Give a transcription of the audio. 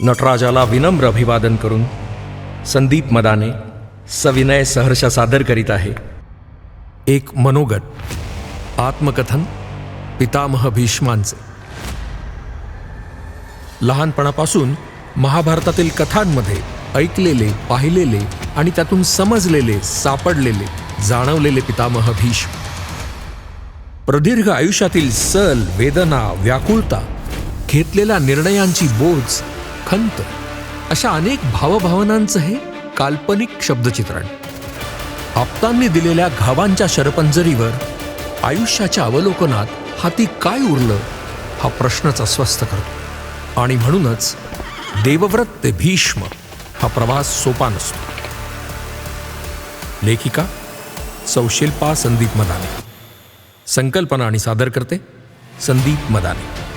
नटराजाला विनम्र अभिवादन करून संदीप मदाने सविनय सहर्ष सादर करीत आहे. एक मनोगत आत्मकथन पितामह भीष्मांचे. लहानपणापासून महाभारतातील कथांमध्ये ऐकलेले पाहिलेले आणि त्यातून समजलेले सापडलेले जाणवलेले पितामह भीष्म. प्रदीर्घ आयुष्यातील सल वेदना व्याकुळता घेतलेल्या निर्णयांची बोज खंत अशा अनेक भावभावनांचं हे काल्पनिक शब्दचित्रण. आप्तांनी दिलेल्या घावांच्या शरपंजरीवर आयुष्याच्या अवलोकनात हाती काय उरलं हा प्रश्नच अस्वस्थ करतो. आणि म्हणूनच देवव्रत ते भीष्म हा प्रवास सोपा नसतो. लेखिका सौशिल्पा संदीप मदाने. संकल्पना आणि सादर करते संदीप मदाने.